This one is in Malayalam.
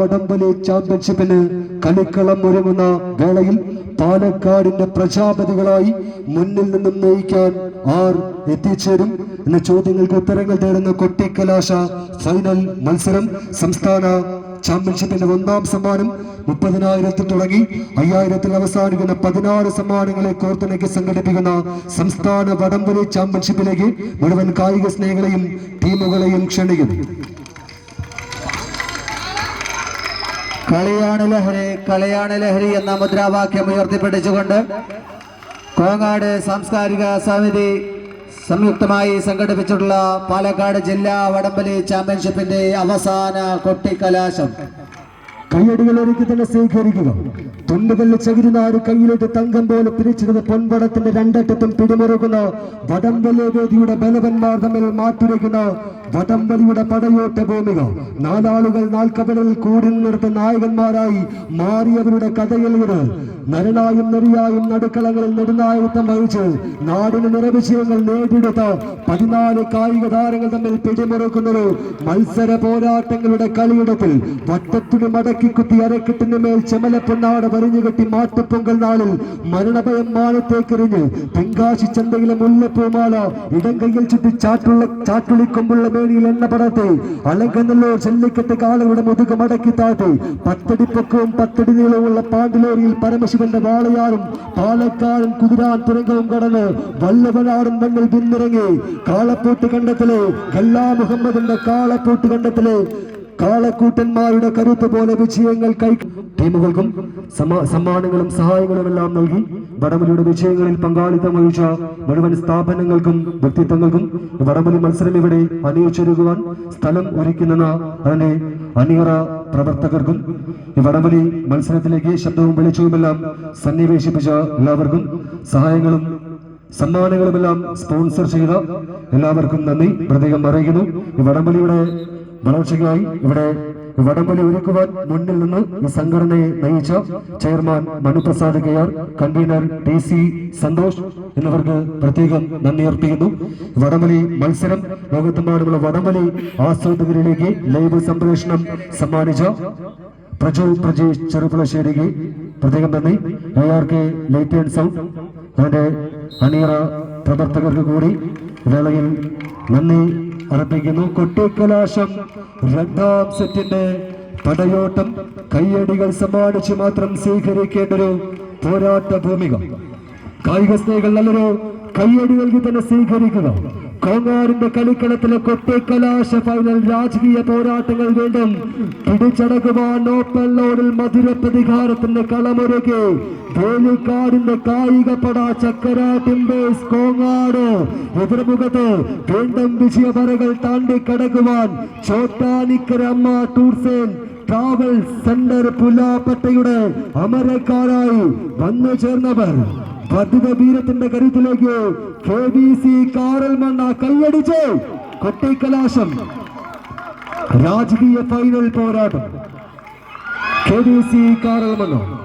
വടംവലി ചാമ്പ്യൻഷിപ്പിന് കളിക്കളം ഒരുങ്ങുന്ന വേളയിൽ പാലക്കാടിന്റെ പ്രജാപതികളായി മുന്നിൽ നിന്നും നയിക്കാൻ ആർ എത്തിച്ചേരും. എന്ന ചോദ്യങ്ങൾക്ക് ഉത്തരങ്ങൾ തേടുന്ന കൊട്ടിക്കലാശ ഫൈനൽ മത്സരം സംസ്ഥാന ചാമ്പ്യൻഷിപ്പിന്റെ ഒന്നാം സമ്മാനം മുപ്പതിനായിരത്തിൽ തുടങ്ങി. അയ്യായിരത്തിൽ അവസാനിക്കുന്ന പതിനാറ് സമ്മാനങ്ങളെ കോർത്തിണക്കി സംഘടിപ്പിക്കുന്ന സംസ്ഥാന വടംവലി ചാമ്പ്യൻഷിപ്പിലേക്ക് മുഴുവൻ കായിക സ്നേഹികളെയും ടീമുകളെയും ക്ഷണിക്കുന്നു. കളിയാണ് ലഹരി കളിയാണ് ലഹരി എന്ന മുദ്രാവാക്യം ഉയർത്തിപ്പിടിച്ചുകൊണ്ട് കോങ്ങാട് സാംസ്കാരിക സമിതി സംയുക്തമായി സംഘടിപ്പിച്ചിട്ടുള്ള പാലക്കാട് ജില്ലാ വടംവലി ചാമ്പ്യൻഷിപ്പിന്റെ അവസാന കൊട്ടിക്കലാശം. കയ്യടികൾ ഒരുക്കി തന്നെ സ്വീകരിക്കുക. തുണ്ടുകളിൽ ചകിരുന്നാറ് കയ്യിലിട്ട് തങ്കം പോലെ പിരിച്ചിരുന്ന പൊൻപടത്തിന്റെ രണ്ടറ്റത്തും പിടിമുറുക്കുന്ന വടംവലി വേദിയുടെ ബലവന്മാർ തമ്മിൽ മാറ്റുരയ്ക്കുന്ന വടംവലിയുടെ പടയോട്ട ഭൂമിക നാലാളുകൾ നാൽക്കവലിൽ കൂടി നിർത്ത നായകന്മാരായി മാറിയവരുടെ കഥയിൽ ഇത്. നരനായും നെറിയായും നടുക്കളങ്ങളിൽ നെടുനായകത്വം വഹിച്ച് നാടിന് നിറവിഷയങ്ങൾ നേടിയെടുത്ത പതിനാല് കായിക താരങ്ങൾ തമ്മിൽ പിടിമുറുക്കുന്നൊരു മത്സര പോരാട്ടങ്ങളുടെ കളിയിടത്തിൽ വട്ടത്തിന് മടക്കി കുത്തി അരക്കെട്ടിന് മേൽ ചെമല പൊന്നാട മാറ്റപ്പൊങ്കൽ നാളിൽ മരണഭയം മാനത്തേക്കെറിഞ്ഞ് തെങ്കാശി ചന്തയിലെ മുല്ലപ്പൂമാല ഇടം കയ്യിൽ ചുറ്റി ചാറ്റുള്ള ചാറ്റുളിക്കൊമ്പുള്ള മേനിയിൽ എണ്ണ പടത്തെ അലങ്കനല്ലൂർ ചെല്ലിക്കെട്ട് കാളയുടെ മുതുക മടക്കി താഴ്ത്തി പത്തടി പൊക്കവും പത്തടി നീളവുമുള്ള പാണ്ടിലോറിയിൽ പരമശിവന്റെ വാളയാറും പാലക്കാരും കുതിരാൻ തുരങ്കവും കടന്ന് വല്ലവനാടും മണ്ണിൽ പിന്നിറങ്ങി കാളപ്പൂട്ട് കണ്ടത്തിലെ ഗല്ലാ മുഹമ്മദിന്റെ കാളപ്പൂട്ട് കണ്ടത്തിലെ കാളക്കൂട്ടന്മാരുടെ കരുത്ത് പോലെ വിജയങ്ങൾ കൈ ടീമുകൾക്കും സമ്മാനങ്ങളും സഹായങ്ങളും എല്ലാം നൽകി വടമലിയുടെ വിജയങ്ങളിൽ പങ്കാളിത്തം വഹിച്ച മുഴുവൻ സ്ഥാപനങ്ങൾക്കും വ്യക്തിത്വങ്ങൾക്കും വടമലി മത്സരം ഇവിടെ അണിയിച്ചൊരുക്കുവാൻ സ്ഥലം ഒരുക്കുന്ന അതിന്റെ അണിയറ പ്രവർത്തകർക്കും ഈ വടമലി മത്സരത്തിലേക്ക് ശബ്ദവും വെളിച്ചവുമെല്ലാം സന്നിവേശിപ്പിച്ച എല്ലാവർക്കും സഹായങ്ങളും സമ്മാനങ്ങളുമെല്ലാം സ്പോൺസർ ചെയ്ത എല്ലാവർക്കും നന്ദി. പ്രത്യേകം അറിയിക്കുന്നു. ഈ വടംവലിയുടെ വളർച്ചയ്ക്കായി ഇവിടെ വടംവലി ഒരുക്കുവാൻ മുന്നിൽ നിന്ന് ഈ സംഘടനയെ നയിച്ച chairman Manuprasad K R convener T C Santhosh എന്നിവർക്ക് പ്രത്യേകം നന്ദി അർപ്പിക്കുന്നു. വടംവലി മത്സരം ലോകത്തെമ്പാടുമുള്ള വടംവലി ആസ്വാദകരിലേക്ക് ലൈവ് സംപ്രേഷണം സമ്മാനിച്ച പ്രജു പ്രജേഷ് ചെറുപ്പുളശ്ശേരിക്ക് പ്രത്യേകം നന്ദി. A R K light and sound അതിന്റെ അണിയറ പ്രവർത്തകർക്ക് കൂടി വേളയിൽ നന്ദി. അർപ്പിക്കുന്നു കൊട്ടിക്കലാശം രണ്ടാം സെറ്റിന്റെ പടയോട്ടം കയ്യടികൾ സമ്മാനിച്ച് മാത്രം സ്വീകരിക്കേണ്ട ഒരു പോരാട്ട ഭൂമിക. കായിക സ്നേഹികൾ നല്ലൊരു കയ്യടി നൽകി തന്നെ സ്വീകരിക്കുക. കോങ്ങാടിന്റെ കളിക്കളത്തിലെ കൊട്ടിക്കലാശ ഫൈനൽ രാജകീയ പോരാട്ടങ്ങൾ വീണ്ടും പിടിച്ചടക്കുവാൻ ഓപ്പൺ ലോഡിൽ മധുര പ്രതികാരത്തിന്റെ കളമൊരുക്കി. വേലിക്കാടിന്റെ കായിക പട ചക്കര ടിംബേഴ്സ് കോങ്ങാട് എതിർമുഖത്ത് വീണ്ടും വിജയവരകൾ താണ്ടി കടക്കുവാൻ ചോട്ടാനിക്കര അമ്മ ടൂർസേൻ ട്രാവൽ സെന്റർ പുലാപ്പട്ടയുടെ അമരക്കാരായി വന്നു ചേർന്നവർ പതിത വീരത്തിന്റെ കരുത്തിലേക്ക് K B C Karalmanna കൈയടിച്ച് കൊട്ടിക്കലാശം. രാജകീയ ഫൈനൽ പോരാട്ടം. K B C Karalmanna.